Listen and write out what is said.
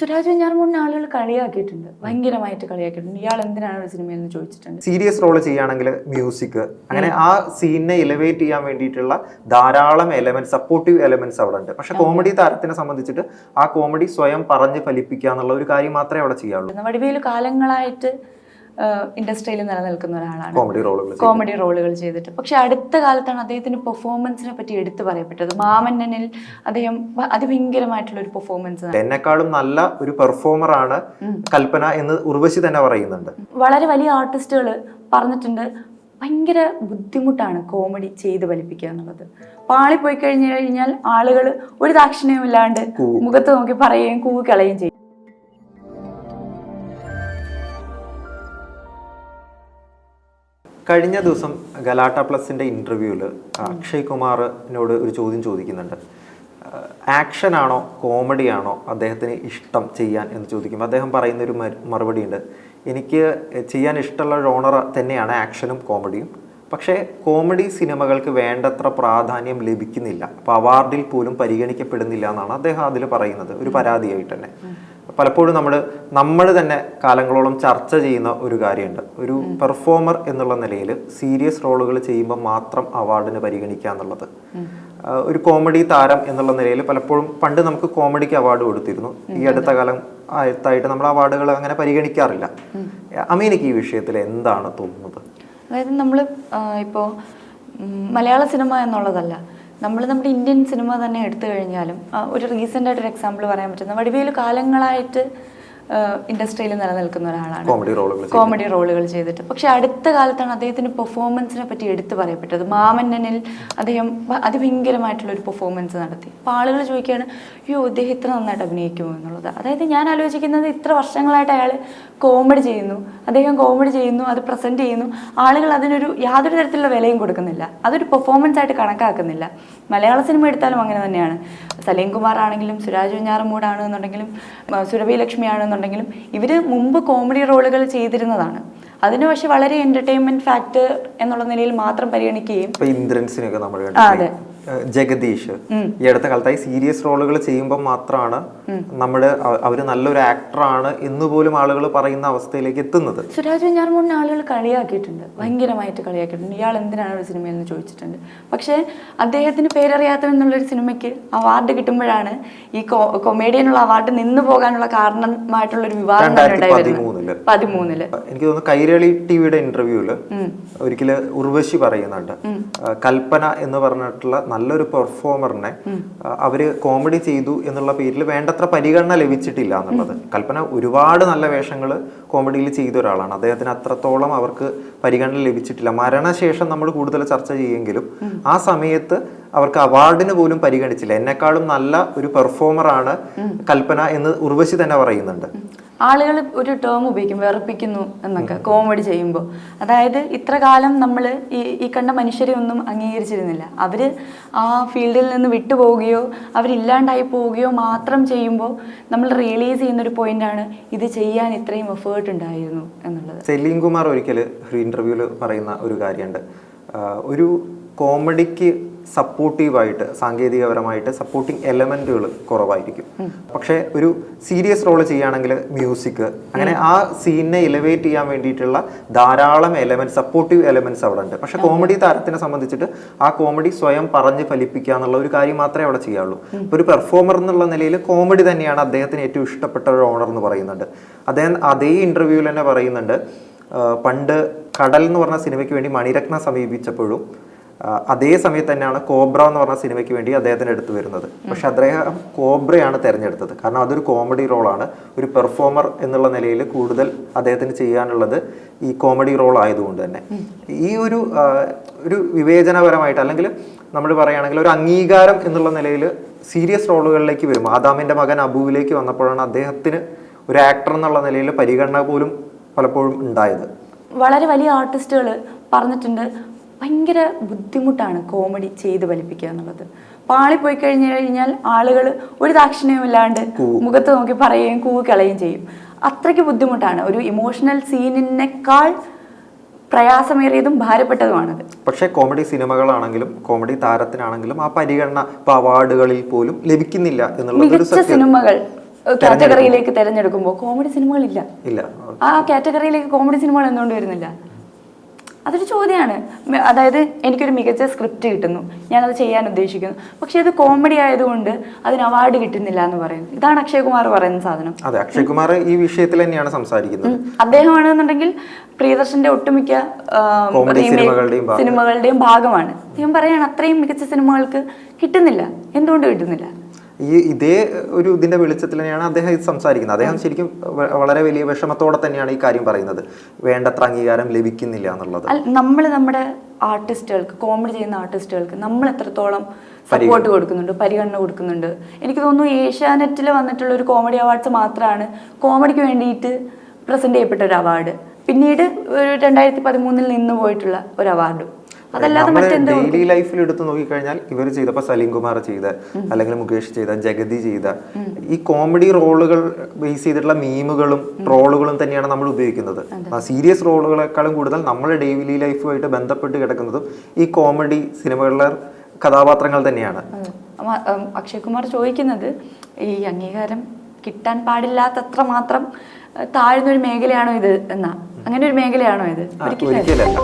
സുരാജ് വെഞ്ഞാറമൂടിനെ ആളുകൾ കളിയാക്കിയിട്ടുണ്ട്. ഭയങ്കരമായിട്ട് കളിയാക്കിയിട്ടുണ്ട്. ഇയാൾ എന്തിനാണ് ഒരു സിനിമയിൽ നിന്ന് ചോദിച്ചിട്ടുണ്ട്? സീരിയസ് റോൾ ചെയ്യുകയാണെങ്കിൽ മ്യൂസിക്. അങ്ങനെ ആ സീനിനെ എലിവേറ്റ് ചെയ്യാൻ വേണ്ടിയിട്ടുള്ള ധാരാളം എലമെന്റ് സപ്പോർട്ടീവ് എലമെന്റ്സ് അവിടെ ഉണ്ട്. പക്ഷെ കോമഡി താരത്തിനെ സംബന്ധിച്ചിട്ട് ആ കോമഡി സ്വയം പറഞ്ഞ് ഫലിപ്പിക്കുക എന്നുള്ള ഒരു കാര്യം മാത്രമേ അവിടെ ചെയ്യാവുള്ളൂ. വടിവേലു കാലങ്ങളായിട്ട് ഇൻഡസ്ട്രിയിൽ നിലനിൽക്കുന്ന ഒരാളാണ്. കോമഡി റോളുകൾ കോമഡി റോളുകൾ ചെയ്തിട്ട്. പക്ഷെ അടുത്ത കാലത്താണ് അദ്ദേഹത്തിന്റെ പെർഫോമൻസിനെ പറ്റി എടുത്തു പറയപ്പെട്ടത്. മാമന്നനിൽ അദ്ദേഹം അതിഭയങ്കരമായിട്ടുള്ള ഒരു പെർഫോമൻസ് എന്നെക്കാളും നല്ല ഒരു പെർഫോമർ ആണ് കൽപ്പന എന്ന് ഉർവശി തന്നെ പറയുന്നുണ്ട്. വളരെ വലിയ ആർട്ടിസ്റ്റുകൾ പറഞ്ഞിട്ടുണ്ട് ഭയങ്കര ബുദ്ധിമുട്ടാണ് കോമഡി ചെയ്ത് ഫലിപ്പിക്കുക എന്നുള്ളത്. പാളിപ്പോയി കഴിഞ്ഞു കഴിഞ്ഞാൽ ആളുകൾ ഒരു ദാക്ഷിണ്യവും ഇല്ലാണ്ട് മുഖത്ത് നോക്കി പറയുകയും കൂവിക്കളയും ചെയ്യും. കഴിഞ്ഞ ദിവസം ഗലാട്ട പ്ലസിന്റെ ഇന്റർവ്യൂവിൽ അക്ഷയ് കുമാറിനോട് ഒരു ചോദ്യം ചോദിക്കുന്നുണ്ട്. ആക്ഷൻ ആണോ കോമഡി ആണോ അദ്ദേഹത്തിന് ഇഷ്ടം ചെയ്യാൻ എന്ന് ചോദിക്കുമ്പോൾ അദ്ദേഹം പറയുന്ന ഒരു മറുപടി ഉണ്ട് എനിക്ക് ചെയ്യാൻ ഇഷ്ടമുള്ള ജോണർ തന്നെയാണ് ആക്ഷനും കോമഡിയും. പക്ഷേ കോമഡി സിനിമകൾക്ക് വേണ്ടത്ര പ്രാധാന്യം ലഭിക്കുന്നില്ല. അപ്പോൾ അവാർഡിൽ പോലും പരിഗണിക്കപ്പെടുന്നില്ല എന്നാണ് അദ്ദേഹം അതിൽ പറയുന്നത്. ഒരു പരാതിയായിട്ട് തന്നെ. പലപ്പോഴും നമ്മൾ നമ്മൾ തന്നെ കാലങ്ങളോളം ചർച്ച ചെയ്യുന്ന ഒരു കാര്യമുണ്ട്. ഒരു പെർഫോമർ എന്നുള്ള നിലയിൽ സീരിയസ് റോളുകൾ ചെയ്യുമ്പോൾ മാത്രം അവാർഡിന് പരിഗണിക്കുക എന്നുള്ളത്. ഒരു കോമഡി താരം എന്നുള്ള നിലയിൽ പലപ്പോഴും പണ്ട് നമുക്ക് കോമഡിക്ക് അവാർഡ് കൊടുത്തിരുന്നു. ഈ അടുത്ത കാലം ആയത്തായിട്ട് നമ്മൾ അവാർഡുകൾ അങ്ങനെ പരിഗണിക്കാറില്ല. അമീനക്ക് ഈ വിഷയത്തിൽ എന്താണ് തോന്നുന്നത്? അതായത് നമ്മൾ ഇപ്പോൾ മലയാള സിനിമ എന്നുള്ളതല്ല. നമ്മൾ നമ്മുടെ ഇന്ത്യൻ സിനിമ തന്നെ എടുത്തു കഴിഞ്ഞാലും ഒരു റീസെന്റ് ആയിട്ടൊരു എക്സാമ്പിൾ പറയാൻ പറ്റുന്ന വടിവേലു കാലങ്ങളായിട്ട് ഇൻഡസ്ട്രിയിൽ നിലനിൽക്കുന്ന ഒരാളാണ്. കോമഡി റോളുകൾ ചെയ്തിട്ട്. പക്ഷെ അടുത്ത കാലത്താണ് അദ്ദേഹത്തിന് പെർഫോമൻസിനെ പറ്റി എടുത്തു പറയപ്പെട്ടത്. മാമന്നനിൽ അദ്ദേഹം അതിഭയങ്കരമായിട്ടുള്ള ഒരു പെർഫോമൻസ് നടത്തി. അപ്പോൾ ആളുകൾ ചോദിക്കുകയാണ് അയ്യോ അദ്ദേഹം ഇത്ര നന്നായിട്ട് അഭിനയിക്കുമോ? എന്നുള്ളത്. അതായത് ഞാൻ ആലോചിക്കുന്നത് ഇത്ര വർഷങ്ങളായിട്ട് അയാൾ കോമഡി ചെയ്യുന്നു. അദ്ദേഹം കോമഡി ചെയ്യുന്നു അത് പ്രസന്റ് ചെയ്യുന്നു. ആളുകൾ അതിനൊരു യാതൊരു തരത്തിലുള്ള വിലയും കൊടുക്കുന്നില്ല. അതൊരു പെർഫോമൻസ് ആയിട്ട് കണക്കാക്കുന്നില്ല. മലയാള സിനിമ എടുത്താലും അങ്ങനെ തന്നെയാണ്. സലീം കുമാർ ആണെങ്കിലും സുരാജ് വെഞ്ഞാറമൂട് ആണെന്നുണ്ടെങ്കിലും ആ, സുരഭി ലക്ഷ്മി ആണെന്നുണ്ടെങ്കിലും ഇവർ മുമ്പ് കോമഡി റോളുകൾ ചെയ്തിരുന്നതാണ് അതിന് പക്ഷെ വളരെ എന്റർടൈൻമെന്റ് ഫാക്ടർ എന്നുള്ള നിലയിൽ മാത്രം പരിഗണിക്കുകയും നമ്മൾ അതെ. ജഗദീഷ്. ഈ അടുത്ത കാലത്തായി സീരിയസ് റോളുകൾ ചെയ്യുമ്പോൾ മാത്രമാണ് നമ്മുടെ അവർ അവർ നല്ലൊരു ആക്ടറാണ് എന്ന് പോലും ആളുകൾ പറയുന്ന അവസ്ഥയിലേക്ക് എത്തുന്നത്. സുരാജ് വെഞ്ഞാറമൂടിനെ ആളുകൾ കളിയാക്കിയിട്ടുണ്ട്. ഭയങ്കരമായിട്ട് കളിയാക്കിയിട്ടുണ്ട്. ഇയാൾ എന്തിനാണ് ഒരു സിനിമ എന്ന് ചോദിച്ചിട്ടുണ്ട്. പക്ഷേ അദ്ദേഹത്തിന് പേരറിയാത്തവൻ എന്നുള്ളൊരു സിനിമയ്ക്ക് അവാർഡ് കിട്ടുമ്പോഴാണ് ഈ കൊമേഡിയനുള്ള അവാർഡ് നിന്നു പോകാനുള്ള കാരണമായിട്ടുള്ള ഒരു വിവാദം പതിമൂന്നിൽ. എനിക്ക് തോന്നുന്നു കൈരളി ടിവിയുടെ ഇന്റർവ്യൂൽ ഒരിക്കൽ ഉർവശി പറയുന്നുണ്ട്. കൽപ്പന എന്ന് പറഞ്ഞിട്ടുള്ള നല്ലൊരു പെർഫോമറിനെ അവർ അവർ കോമഡി ചെയ്തു എന്നുള്ള പേരിൽ വേണ്ടത്ര പരിഗണന ലഭിച്ചിട്ടില്ല എന്നുള്ളത്. കൽപ്പന ഒരുപാട് നല്ല വേഷങ്ങൾ കോമഡിയിൽ ചെയ്ത ഒരാളാണ്. അദ്ദേഹത്തിന് അത്രത്തോളം അവർക്ക് പരിഗണന ലഭിച്ചിട്ടില്ല. മരണശേഷം നമ്മൾ കൂടുതൽ ചർച്ച ചെയ്യുമെങ്കിലും ആ സമയത്ത് അവർക്ക് അവാർഡിന് പോലും പരിഗണിച്ചില്ല. എന്നെക്കാളും നല്ല ഒരു പെർഫോമറാണ് കൽപ്പന എന്ന് ഉർവശി തന്നെ പറയുന്നുണ്ട്. ആളുകൾ ഒരു ടേം ഉപയോഗിക്കും വെറുപ്പിക്കുന്നു എന്നൊക്കെ കോമഡി ചെയ്യുമ്പോൾ അതായത് ഇത്ര കാലം നമ്മൾ ഈ ഈ കണ്ട മനുഷ്യരെ ഒന്നും അംഗീകരിച്ചിരുന്നില്ല. അവർ ആ ഫീൽഡിൽ നിന്ന് വിട്ടുപോവുകയോ അവരില്ലാണ്ടായി പോവുകയോ മാത്രം ചെയ്യുമ്പോൾ നമ്മൾ റിയലൈസ് ചെയ്യുന്ന ഒരു പോയിന്റ് ആണ് ഇത് ചെയ്യാൻ ഇത്രയും എഫേർട്ട് ഉണ്ടായിരുന്നു എന്നുള്ളത്. സെലീം കുമാർ ഒരിക്കൽ ഒരു ഇന്റർവ്യൂവിൽ പറയുന്ന ഒരു കാര്യമുണ്ട് ഒരു കോമഡിക്ക് സപ്പോർട്ടീവായിട്ട് സാങ്കേതികപരമായിട്ട് സപ്പോർട്ടിങ് എലമെന്റുകൾ കുറവായിരിക്കും. പക്ഷേ ഒരു സീരിയസ് റോൾ ചെയ്യുകയാണെങ്കിൽ മ്യൂസിക് അങ്ങനെ ആ സീനിനെ ഇലവേറ്റ് ചെയ്യാൻ വേണ്ടിയിട്ടുള്ള ധാരാളം എലമെന്റ് സപ്പോർട്ടീവ് എലമെന്റ്സ് അവിടെ ഉണ്ട്. പക്ഷെ കോമഡി താരത്തിനെ സംബന്ധിച്ചിട്ട് ആ കോമഡി സ്വയം പറഞ്ഞ് ഫലിപ്പിക്കുക എന്നുള്ള ഒരു കാര്യം മാത്രമേ അവിടെ ചെയ്യാവുള്ളൂ. ഇപ്പോൾ ഒരു പെർഫോമർ എന്നുള്ള നിലയിൽ കോമഡി തന്നെയാണ് അദ്ദേഹത്തിന് ഏറ്റവും ഇഷ്ടപ്പെട്ട ഒരു ഓണർ എന്ന് പറയുന്നുണ്ട്. അദ്ദേഹം അതേ ഇന്റർവ്യൂവിൽ തന്നെ പറയുന്നുണ്ട് പണ്ട് കടൽ എന്ന് പറഞ്ഞ സിനിമയ്ക്ക് വേണ്ടി മണിരത്ന സമീപിച്ചപ്പോഴും അതേ സമയത്ത് തന്നെയാണ് കോബ്ര എന്ന് പറഞ്ഞ സിനിമയ്ക്ക് വേണ്ടി അദ്ദേഹത്തിന് എടുത്തു വരുന്നത്. പക്ഷെ അദ്ദേഹം കോബ്രയാണ് തിരഞ്ഞെടുത്തത്. കാരണം അതൊരു കോമഡി റോളാണ്. ഒരു പെർഫോമർ എന്നുള്ള നിലയിൽ കൂടുതൽ അദ്ദേഹത്തിന് ചെയ്യാനുള്ളത് ഈ കോമഡി റോൾ ആയതുകൊണ്ട് തന്നെ. ഈ ഒരു ഒരു വിവേചനപരമായിട്ട് അല്ലെങ്കിൽ നമ്മൾ പറയുകയാണെങ്കിൽ ഒരു അംഗീകാരം എന്നുള്ള നിലയിൽ സീരിയസ് റോളുകളിലേക്ക് വരും. ആദാമിന്റെ മകൻ അബുവിലേക്ക് വന്നപ്പോഴാണ് അദ്ദേഹത്തിന് ഒരു ആക്ടർ എന്നുള്ള നിലയിൽ പരിഗണന പോലും പലപ്പോഴും ഉണ്ടായത്. വളരെ വലിയ ആർട്ടിസ്റ്റുകൾ പറഞ്ഞിട്ടുണ്ട്. ഭയങ്കര ബുദ്ധിമുട്ടാണ് കോമഡി ചെയ്ത് ഫലിപ്പിക്കുക എന്നുള്ളത്. പാളിപ്പോയി കഴിഞ്ഞു കഴിഞ്ഞാൽ ആളുകൾ ഒരു ദാക്ഷിണ്യവും ഇല്ലാണ്ട് മുഖത്ത് നോക്കി പറയുകയും കൂവി കളയുകയും ചെയ്യും. അത്രയ്ക്ക് ബുദ്ധിമുട്ടാണ്. ഒരു ഇമോഷണൽ സീനിനേക്കാൾ പ്രയാസമേറിയതും ഭാരപ്പെട്ടതുമാണത്. പക്ഷേ കോമഡി സിനിമകളാണെങ്കിലും കോമഡി താരത്തിനാണെങ്കിലും ആ പരിഗണന അവാർഡുകളിൽ പോലും ലഭിക്കുന്നില്ല എന്നുള്ളത് മികച്ച സിനിമകൾ കാറ്റഗറിയിലേക്ക് തിരഞ്ഞെടുക്കുമ്പോൾ കോമഡി സിനിമകളില്ല. ഇല്ല. ആ കാറ്റഗറിയിലേക്ക് കോമഡി സിനിമകൾ എന്തുകൊണ്ട് വരുന്നില്ല? അതൊരു ചോദ്യമാണ്. അതായത് എനിക്കൊരു മികച്ച സ്ക്രിപ്റ്റ് കിട്ടുന്നു. ഞാനത് ചെയ്യാൻ ഉദ്ദേശിക്കുന്നു. പക്ഷെ അത് കോമഡി ആയതുകൊണ്ട് അതിന് അവാർഡ് കിട്ടുന്നില്ല എന്ന് പറയുന്നു. ഇതാണ് അക്ഷയ് കുമാർ പറയുന്ന സാധനം. അതെ അക്ഷയ് കുമാർ ഈ വിഷയത്തിൽ തന്നെയാണ് സംസാരിക്കുന്നത്. അദ്ദേഹമാണെന്നുണ്ടെങ്കിൽ പ്രിയദർശന്റെ ഒട്ടുമിക്ക സിനിമകളുടെയും ഭാഗമാണ്. അദ്ദേഹം പറയാണ് അത്രയും മികച്ച സിനിമകൾക്ക് കിട്ടുന്നില്ല. എന്തുകൊണ്ട് കിട്ടുന്നില്ല? ഈ ഇതേ ഒരു ഇതിന്റെ വെളിച്ചത്തിൽ തന്നെയാണ് അദ്ദേഹം ഇത് സംസാരിക്കുന്നത്. അദ്ദേഹം ശരിക്കും വളരെ വലിയ വിഷമത്തോടെ തന്നെയാണ് ഈ കാര്യം പറയുന്നത്. വേണ്ടത്ര അംഗീകാരം ലഭിക്കുന്നില്ല എന്നുള്ളത്. നമ്മൾ നമ്മുടെ ആർട്ടിസ്റ്റുകൾക്ക് കോമഡി ചെയ്യുന്ന ആർട്ടിസ്റ്റുകൾക്ക് നമ്മൾ എത്രത്തോളം സപ്പോർട്ട് കൊടുക്കുന്നുണ്ട് പരിഗണന കൊടുക്കുന്നുണ്ട്. എനിക്ക് തോന്നുന്നു ഏഷ്യാനെറ്റിൽ വന്നിട്ടുള്ള ഒരു കോമഡി അവാർഡ്സ് മാത്രമാണ് കോമഡിക്ക് വേണ്ടിയിട്ട് പ്രസന്റ് ചെയ്യപ്പെട്ട ഒരു അവാർഡ് പിന്നീട് ഒരു രണ്ടായിരത്തി പതിമൂന്നിൽ നിന്ന് പോയിട്ടുള്ള ഒരു അവാർഡും അതല്ലാതെ മറ്റെന്ത് ഡെയിലി ലൈഫിൽ എടുത്തു നോക്കിക്കഴിഞ്ഞാൽ ഇവർ ചെയ്തപ്പോൾ സലീം കുമാർ ചെയ്ത അല്ലെങ്കിൽ മുകേഷ് ചെയ്ത ജഗതി ചെയ്ത ഈ കോമഡി റോളുകൾ ബേസ് ചെയ്തിട്ടുള്ള മീമുകളും ട്രോളുകളും തന്നെയാണ് നമ്മൾ ഉപയോഗിക്കുന്നത്. ആ സീരിയസ് റോളുകളെക്കാളും കൂടുതൽ നമ്മുടെ ഡെയിലി ലൈഫുമായിട്ട് ബന്ധപ്പെട്ട് കിടക്കുന്നതും ഈ കോമഡി സിനിമകളിലെ കഥാപാത്രങ്ങൾ തന്നെയാണ്. അക്ഷയ് കുമാർ ചോദിക്കുന്നത് ഈ അംഗീകാരം കിട്ടാൻ പാടില്ലാത്തത്ര മാത്രം താഴ്ന്നൊരു മേഖലയാണോ ഇത്? എന്നാ. അങ്ങനെ ഒരു മേഖലയാണോ ഇത്? ഒരിക്കലും. ഒരിക്കലല്ല